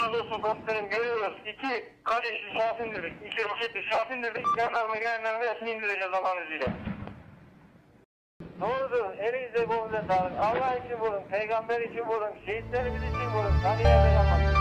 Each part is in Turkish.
razı olsun komutanım görüyoruz. İki kardeşli şahs indirdik. İki roketli şahs indirdik. Jandarma gelenlerin resmi indireceğiz Allah'ın izniyle. Doğrudur. Elinize kolunuza sağlık. Allah için vurun. Peygamber için vurun. Şehitlerimiz için vurun. Yerden yapalım.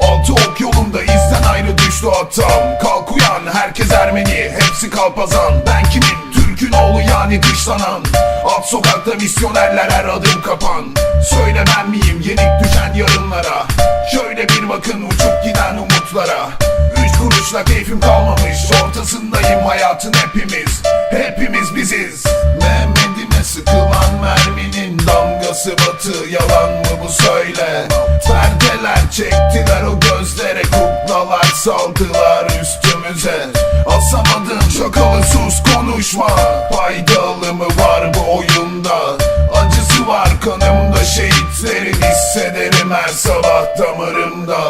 Altı ok yolunda izden ayrı düştü atam Kalk uyan herkes Ermeni kalpazan. Ben kimim? Türk'ün oğlu yani dışlanan Alt sokakta misyonerler her adım kapan. Söylemem miyim yenik düşen yarınlara? Şöyle bir bakın uçup giden umutlara. Üç kuruşla keyfim kalmamış. Ortasındayım hayatın hepimiz. Hepimiz biziz. Mehmet'ime sıkılan merminin damgası batı. Yalan mı bu? Söyle. Perdeler çektiler o gözlere. Kuklalar saldılar üstümüze Asamadım şakalı sus konuşma. Paydalı mı var bu oyunda? Acısı var kanımda şehitlerin hissederim her sabah damarımda.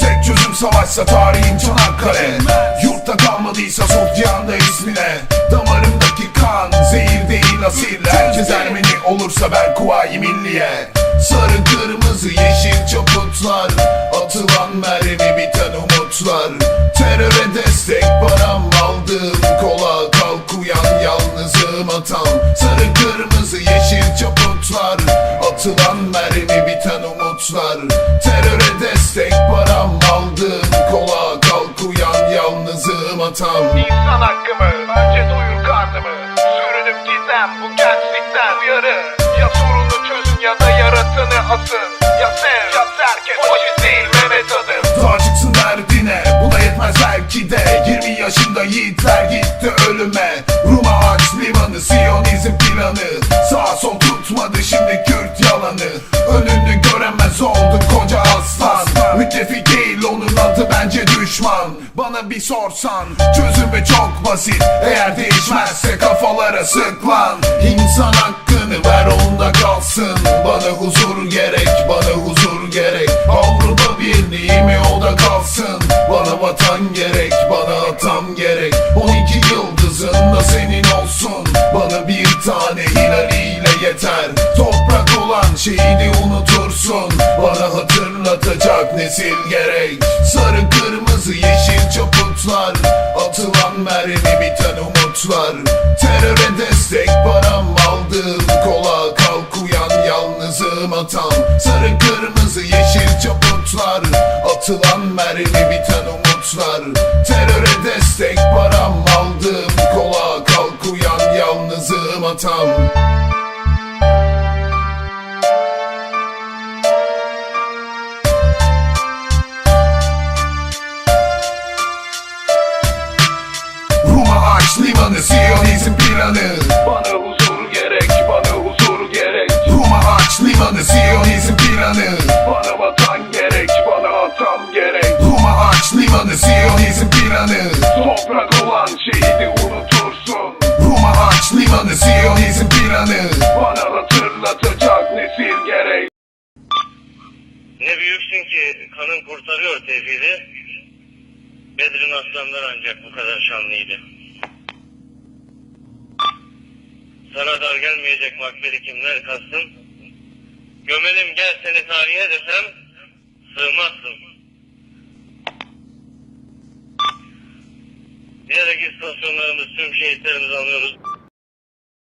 Tek çözüm savaşsa tarihin Çanakkale. Yurtta kalmadıysa Sofyan'da ismine. Damarımdaki kan zehir değil asil Herkes Ermeni olursa ben kuvayi milliye. Sarı kırmızı yeşil çaputlar. Atılan mermi biten umutlar. Teröre destek param Atılan mermi biten umutlar? Teröre destek param aldığım kola Kalk uyan yalnızım atam. İnsan hakkımı önce doyur karnımı. Sürünüp gizem bu gençlikten uyarı Ya sorunu çözün ya da yaratını asın. Ya sev Bana bir sorsan çözümü çok basit. Eğer değişmezse kafalara sık lan İnsan hakkını ver onda kalsın. Bana huzur gerek bana huzur gerek. Avrupa Birliği mi o da kalsın. Bana vatan gerek bana atam gerek. 12 yıldızın da senin olsun. Bana bir tane hilaliyle yeter. Toprak olan şehidi unutursun. Bana hatırlatacak nesil gerek. Sarı kırmızı çaputlar Atılan mermi biten umutlar. Teröre destek param aldığım kola Kalk uyan yalnızım atam. Sarı kırmızı yeşil çaputlar Atılan mermi biten umutlar. Teröre destek param aldığım kola Kalk uyan yalnızım atam Aç limanı Siyonizm planı. Bana huzur gerek bana huzur gerek. Ruma aç limanı Siyonizm planı. Bana vatan gerek bana atam gerek. Ruma aç limanı Siyonizm planı. Toprak olan şehidi unutursun. Ruma aç limanı Siyonizm planı. Bana hatırlatacak nesil gerek. Ne büyüksün ki kanın kurtarıyor tevhidi. Bedrin aslanlar ancak bu kadar şanlıydı. Sana dar gelmeyecek makbeli kimler kastın? Gömelim gel seni tarihe desem sığmazsın. Diyerek istasyonlarımız tüm şehitlerimizi anıyoruz.